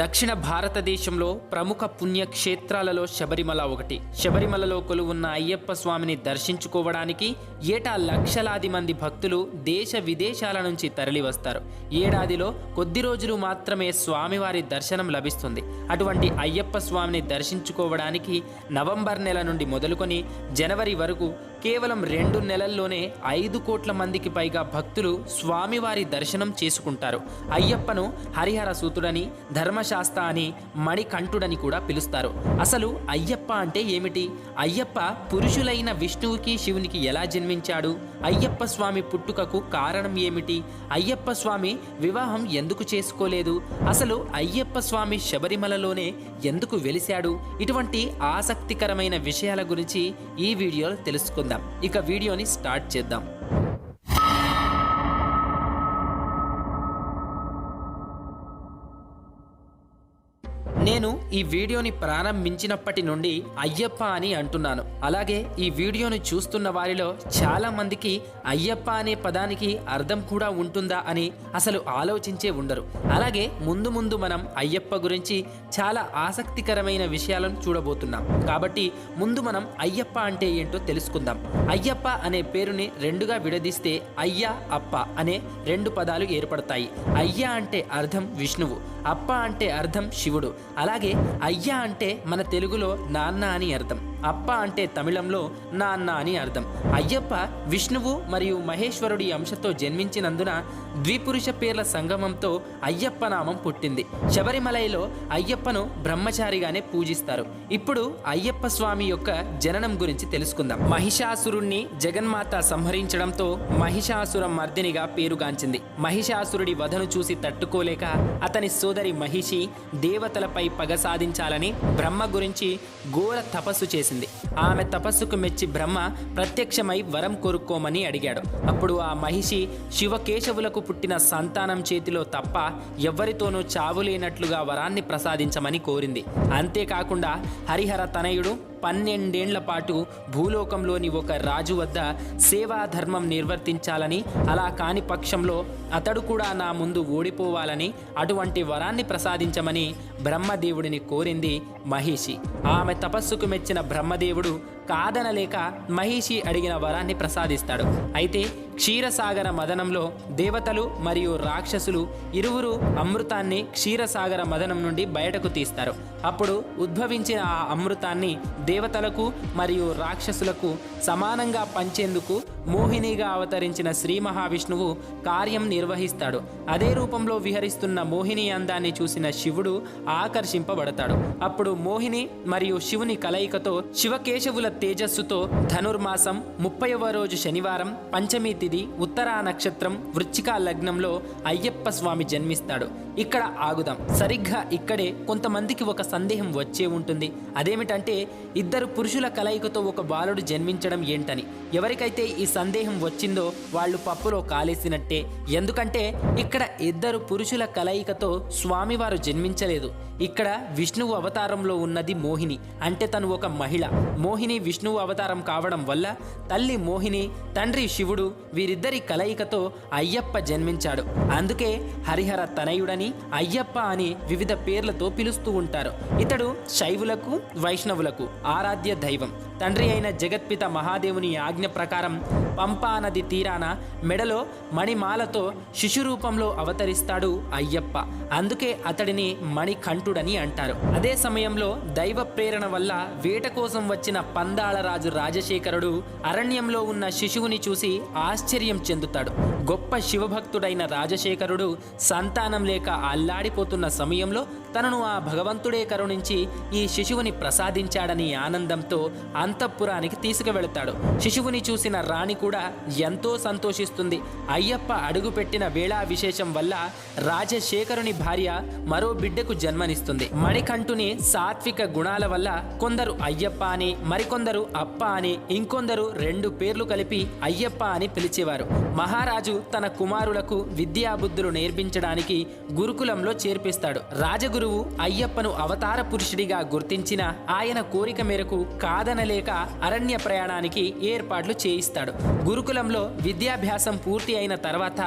దక్షిణ భారతదేశంలో ప్రముఖ పుణ్యక్షేత్రాలలో శబరిమల ఒకటి. శబరిమలలో కొలువున్న అయ్యప్ప స్వామిని దర్శించుకోవడానికి ఏటా లక్షలాది మంది భక్తులు దేశ విదేశాల నుంచి తరలివస్తారు. ఏడాదిలో కొద్ది రోజులు మాత్రమే స్వామివారి దర్శనం లభిస్తుంది. అటువంటి అయ్యప్ప స్వామిని దర్శించుకోవడానికి నవంబర్ నెల నుండి మొదలుకొని జనవరి వరకు కేవలం రెండు నెలల్లోనే ఐదు కోట్ల మందికి పైగా భక్తులు స్వామివారి దర్శనం చేసుకుంటారు. అయ్యప్పను హరిహర సూతుడని ధర్మ శాస్త అని మణికంఠుడని కూడా పిలుస్తారు. అసలు అయ్యప్ప అంటే ఏమిటి? అయ్యప్ప పురుషులైన విష్ణువుకి శివునికి ఎలా జన్మించాడు? అయ్యప్ప స్వామి పుట్టుకకు కారణం ఏమిటి? అయ్యప్ప స్వామి వివాహం ఎందుకు చేసుకోలేదు? అసలు అయ్యప్ప స్వామి శబరిమలలోనే ఎందుకు వెలిశాడు? ఇటువంటి ఆసక్తికరమైన విషయాల గురించి ఈ వీడియోలో తెలుసుకుందాం. ఇక వీడియోని స్టార్ట్ చేద్దాం. ఈ వీడియోని ప్రారంభించినప్పటి నుండి అయ్యప్ప అని అంటున్నాను. అలాగే ఈ వీడియోని చూస్తున్న వారిలో చాలా మందికి అయ్యప్ప అనే పదానికి అర్థం కూడా ఉంటుందా అని అసలు ఆలోచించే ఉండరు. అలాగే ముందు ముందు మనం అయ్యప్ప గురించి చాలా ఆసక్తికరమైన విషయాలను చూడబోతున్నాం. కాబట్టి ముందు మనం అయ్యప్ప అంటే ఏంటో తెలుసుకుందాం. అయ్యప్ప అనే పేరుని రెండుగా విడదీస్తే అయ్య అప్ప అనే రెండు పదాలు ఏర్పడతాయి. అయ్య అంటే అర్థం విష్ణువు. అప్ప అంటే అర్థం శివుడు. అలాగే అయ్యా అంటే మన తెలుగులో నాన్న అని అర్థం. అప్ప అంటే తమిళంలో నాన్న అని అర్థం. అయ్యప్ప విష్ణువు మరియు మహేశ్వరుడి అంశతో జన్మించినందున ద్విపురుష పేర్ల సంగమంతో అయ్యప్ప నామం పుట్టింది. శబరిమలైలో అయ్యప్పను బ్రహ్మచారిగానే పూజిస్తారు. ఇప్పుడు అయ్యప్ప స్వామి యొక్క జననం గురించి తెలుసుకుందాం. మహిషాసురుణ్ణి జగన్మాత సంహరించడంతో మహిషాసుర మర్దినిగా పేరుగాంచింది. మహిషాసురుడి వధను చూసి తట్టుకోలేక అతని సోదరి మహిషి దేవతలపై పగ సాధించాలని బ్రహ్మ గురించి ఘోర తపస్సు చేసింది. ఆమె తపస్సుకు మెచ్చి బ్రహ్మ ప్రత్యక్షమై వరం కోరుకోమని అడిగాడు. అప్పుడు ఆ మహిషి శివకేశవులకు పుట్టిన సంతానం చేతిలో తప్ప ఎవ్వరితోనూ చావులేనట్లుగా వరాన్ని ప్రసాదించమని కోరింది. అంతేకాకుండా హరిహర తనయుడు పన్నెండేండ్ల పాటు భూలోకంలోని ఒక రాజు వద్ద సేవా ధర్మం నిర్వర్తించాలని అలా కాని పక్షంలో అతడు కూడా నా ముందు ఓడిపోవాలని అటువంటి వరాన్ని ప్రసాదించమని బ్రహ్మదేవుడిని కోరింది మహిషి. ఆమె తపస్సుకు మెచ్చిన బ్రహ్మ బ్రహ్మదేవుడు కాదనలేక మహిషి అడిగిన వరాన్ని ప్రసాదిస్తాడు. అయితే క్షీరసాగర మదనంలో దేవతలు మరియు రాక్షసులు ఇరువురు అమృతాన్ని క్షీరసాగర మదనం నుండి బయటకు తీస్తారు. అప్పుడు ఉద్భవించిన ఆ అమృతాన్ని దేవతలకు మరియు రాక్షసులకు సమానంగా పంచేందుకు మోహినిగా అవతరించిన శ్రీ మహావిష్ణువు కార్యం నిర్వహిస్తాడు. అదే రూపంలో విహరిస్తున్న మోహిని అందాన్ని చూసిన శివుడు ఆకర్షింపబడతాడు. అప్పుడు మోహిని మరియు శివుని కలయికతో శివకేశవుల తేజస్సుతో ధనుర్మాసం ముప్పైవ రోజు శనివారం పంచమి తిథి ఉత్తరా నక్షత్రం వృచ్చిక లగ్నంలో అయ్యప్ప స్వామి జన్మిస్తాడు. ఇక్కడ ఆగుదాం. సరిగ్గా ఇక్కడే కొంతమందికి ఒక సందేహం వచ్చే ఉంటుంది. అదేమిటంటే ఇద్దరు పురుషుల కలయికతో ఒక బాలుడు జన్మించడం ఏంటని. ఎవరికైతే ఈ సందేహం వచ్చిందో వాళ్ళు పప్పులో కాలేసినట్టే. ఎందుకంటే ఇక్కడ ఇద్దరు పురుషుల కలయికతో స్వామివారు జన్మించలేదు. ఇక్కడ విష్ణువు అవతారంలో ఉన్నది మోహిని. అంటే తను ఒక మహిళ. మోహిని విష్ణువు అవతారం కావడం వల్ల తల్లి మోహిని తండ్రి శివుడు వీరిద్దరి కలయికతో అయ్యప్ప జన్మించాడు. అందుకే హరిహర తనయుడని అయ్యప్ప అని వివిధ పేర్లతో పిలుస్తూ ఉంటారు. ఇతడు శైవులకు వైష్ణవులకు ఆరాధ్య దైవం. తండ్రి అయిన జగత్పిత మహాదేవుని ఆజ్ఞ ప్రకారం పంపా నది తీరాన మెడలో మణిమాలతో శిశు రూపంలో అవతరిస్తాడు అయ్యప్ప. అందుకే అతడిని మణికంఠుడని అంటారు. అదే సమయంలో దైవ ప్రేరణ వల్ల వేట కోసం వచ్చిన పందాళరాజు రాజశేఖరుడు అరణ్యంలో ఉన్న శిశువుని చూసి ఆశ్చర్యం చెందుతాడు. గొప్ప శివభక్తుడైన రాజశేఖరుడు సంతానం లేక అల్లాడిపోతున్న సమయంలో తనను ఆ భగవంతుడే కరుణించి ఈ శిశువుని ప్రసాదించాడని ఆనందంతో అంతఃపురానికి తీసుకువెళతాడు. శిశువుని చూసిన రాణి కూడా ఎంతో సంతోషిస్తుంది. అయ్యప్ప అడుగుపెట్టిన వేళా విశేషం వల్ల రాజశేఖరుని భార్య మరో బిడ్డకు జన్మనిస్తుంది. మణికంఠుని సాత్విక గుణాల వల్ల కొందరు అయ్యప్ప అని మరికొందరు అప్ప అని ఇంకొందరు రెండు పేర్లు కలిపి అయ్యప్ప అని పిలిచేవారు. మహారాజు తన కుమారులకు విద్యాబుద్ధులు నేర్పించడానికి గురుకులంలో చేర్పిస్తాడు. రాజగురువు అయ్యప్పను అవతార పురుషుడిగా గుర్తించిన ఆయన కోరిక మేరకు కాదనలే లేక అరణ్య ప్రయాణానికి ఏర్పాట్లు చేయిస్తాడు. గురుకులంలో విద్యాభ్యాసం పూర్తి అయిన తర్వాత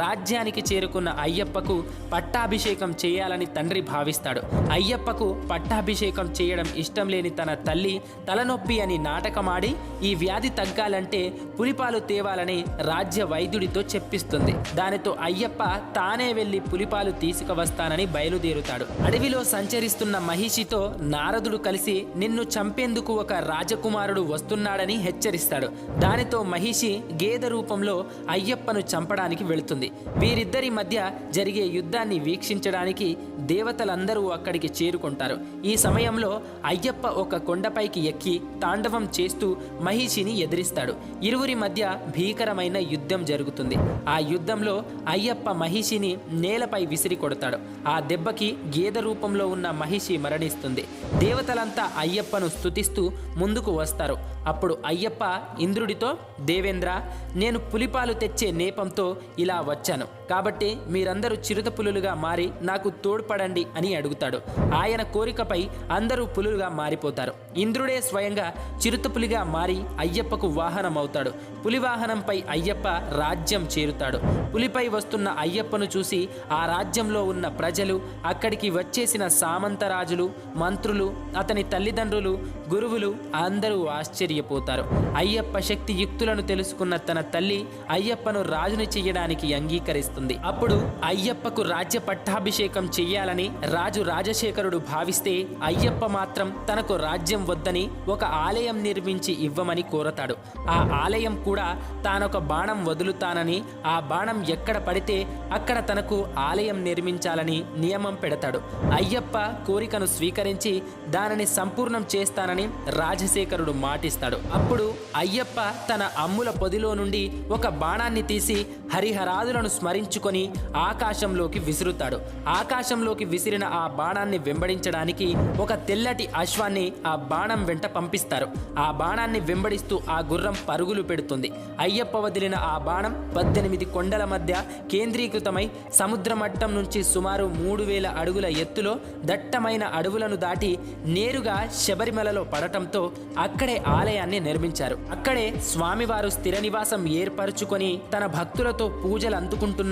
రాజ్యానికి చేరుకున్న అయ్యప్పకు పట్టాభిషేకం చేయాలని తండ్రి భావిస్తాడు. అయ్యప్పకు పట్టాభిషేకం చేయడం ఇష్టం లేని తన తల్లి తలనొప్పి అని నాటకమాడి ఈ వ్యాధి తగ్గాలంటే పులిపాలు తేవాలని రాజ్య వైద్యుడితో చెప్పిస్తుంది. దానితో అయ్యప్ప తానే వెళ్ళి పులిపాలు తీసుకువస్తానని బయలుదేరుతాడు. అడవిలో సంచరిస్తున్న మహిషితో నారదుడు కలిసి నిన్ను చంపేందుకు ఒక రాజకుమారుడు వస్తున్నాడని హెచ్చరిస్తాడు. దానితో మహిషి గేదె రూపంలో అయ్యప్పను చంపడానికి వెళుతుంది. వీరిద్దరి మధ్య జరిగే యుద్ధాన్ని వీక్షించడానికి దేవతలందరూ అక్కడికి చేరుకుంటారు. ఈ సమయంలో అయ్యప్ప ఒక కొండపైకి ఎక్కి తాండవం చేస్తూ మహిషిని ఎదిరిస్తాడు. ఇరువురి మధ్య భీకరమైన యుద్ధం జరుగుతుంది. ఆ యుద్ధంలో అయ్యప్ప మహిషిని నేలపై విసిరి కొడతాడు. ఆ దెబ్బకి గేదె రూపంలో ఉన్న మహిషి మరణిస్తుంది. దేవతలంతా అయ్యప్పను స్తుతిస్తూ ముందుకు వస్తారు? అప్పుడు అయ్యప్ప ఇంద్రుడితో దేవేంద్ర నేను పులిపాలు తెచ్చే నేపంతో ఇలా వచ్చాను. కాబట్టి మీరందరూ చిరుత పులులుగా మారి నాకు తోడ్పడండి అని అడుగుతాడు. ఆయన కోరికపై అందరూ పులులుగా మారిపోతారు. ఇంద్రుడే స్వయంగా చిరుతపులిగా మారి అయ్యప్పకు వాహనం అవుతాడు పులివాహనంపై అయ్యప్ప రాజ్యం చేరుతాడు. పులిపై వస్తున్న అయ్యప్పను చూసి ఆ రాజ్యంలో ఉన్న ప్రజలు అక్కడికి వచ్చేసిన సామంతరాజులు మంత్రులు అతని తల్లిదండ్రులు గురువులు అందరూ ఆశ్చర్యపోతారు. అయ్యప్ప శక్తి యుక్తులను తెలుసుకున్న తన తల్లి అయ్యప్పను రాజుని చెయ్యడానికి అంగీకరిస్తుంది. అప్పుడు అయ్యప్పకు రాజ్య పట్టాభిషేకం చెయ్యాలని రాజు రాజశేఖరుడు భావిస్తే అయ్యప్ప మాత్రం తనకు రాజ్యం వద్దని ఒక ఆలయం నిర్మించి ఇవ్వమని కోరతాడు. ఆ ఆలయం కూడా తానొక బాణం వదులుతానని ఆ బాణం ఎక్కడ పడితే అక్కడ తనకు ఆలయం నిర్మించాలని నియమం పెడతాడు. అయ్యప్ప కోరికను స్వీకరించి దానిని సంపూర్ణం చేస్తానని రాజశేఖరుడు మాటిస్తాడు. అప్పుడు అయ్యప్ప తన అమ్ముల పొదిలో నుండి ఒక బాణాన్ని తీసి హరిహరాదులను స్మరించి స్మరించుకొని ఆకాశంలోకి విసురుతాడు. ఆకాశంలోకి విసిరిన ఆ బాణాన్ని వెంబడించడానికి ఒక తెల్లటి అశ్వాన్ని ఆ బాణం వెంట పంపిస్తారు. ఆ బాణాన్ని వెంబడిస్తూ ఆ గుర్రం పరుగులు పెడుతుంది. అయ్యప్ప వదిలిన ఆ బాణం పద్దెనిమిది కొండల మధ్య కేంద్రీకృతమై సముద్ర మట్టం నుంచి సుమారు మూడు వేల అడుగుల ఎత్తులో దట్టమైన అడవులను దాటి నేరుగా శబరిమలలో పడటంతో అక్కడే ఆలయాన్ని నిర్మించారు. అక్కడే స్వామివారు స్థిర నివాసం ఏర్పరచుకొని తన భక్తులతో పూజలు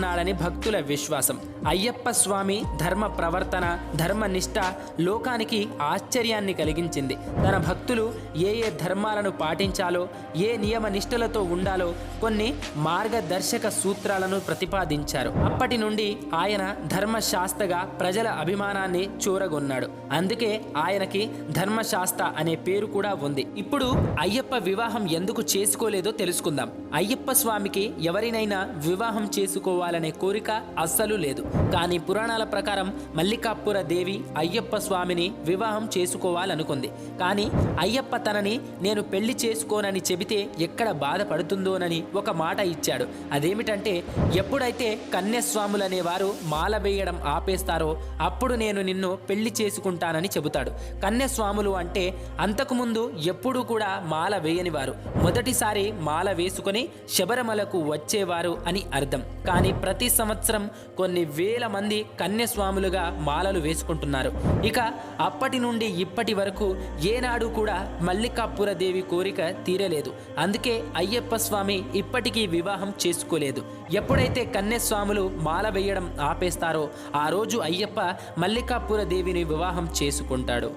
చేస్తున్నాడని భక్తుల విశ్వాసం. అయ్యప్ప స్వామి ధర్మ ప్రవర్తన ధర్మనిష్ట లోకానికి ఆశ్చర్యాన్ని కలిగించింది. తన భక్తులు ఏ ఏ ధర్మాలను పాటించాలో ఏ నియమ నిష్ఠలతో ఉండాలో కొన్ని మార్గదర్శక సూత్రాలను ప్రతిపాదించారు. అప్పటి నుండి ఆయన ధర్మశాస్త్రగా ప్రజల అభిమానాన్ని చూరగొన్నాడు. అందుకే ఆయనకి ధర్మశాస్త్ర అనే పేరు కూడా ఉంది. ఇప్పుడు అయ్యప్ప వివాహం ఎందుకు చేసుకోలేదో తెలుసుకుందాం. అయ్యప్ప స్వామికి ఎవరినైనా వివాహం చేసుకోవాలి చేసుకోవాలనే కోరిక అస్సలు లేదు. కానీ పురాణాల ప్రకారం మల్లికాపుర దేవి అయ్యప్ప స్వామిని వివాహం చేసుకోవాలనుకుంది. కానీ అయ్యప్ప తనని నేను పెళ్ళి చేసుకోనని చెబితే ఎక్కడ బాధపడుతుందోనని ఒక మాట ఇచ్చాడు. అదేమిటంటే ఎప్పుడైతే కన్యస్వాములనే వారు మాల వేయడం ఆపేస్తారో అప్పుడు నేను నిన్ను పెళ్ళి చేసుకుంటానని చెబుతాడు. కన్యస్వాములు అంటే అంతకుముందు ఎప్పుడూ కూడా మాల వేయని వారు మొదటిసారి మాల వేసుకొని శబరిమలకు వచ్చేవారు అని అర్థం. కానీ ప్రతి సంవత్సరం కొన్ని వేల మంది కన్యస్వాములుగా మాలలు వేసుకుంటున్నారు. ఇక అప్పటి నుండి ఇప్పటి వరకు ఏనాడు కూడా మల్లికాపుర దేవి కోరిక తీరలేదు. అందుకే అయ్యప్ప స్వామి ఇప్పటికీ వివాహం చేసుకోలేదు. ఎప్పుడైతే కన్యస్వాములు మాల వేయడం ఆపేస్తారో ఆ రోజు అయ్యప్ప మల్లికాపుర దేవిని వివాహం చేసుకుంటాడు.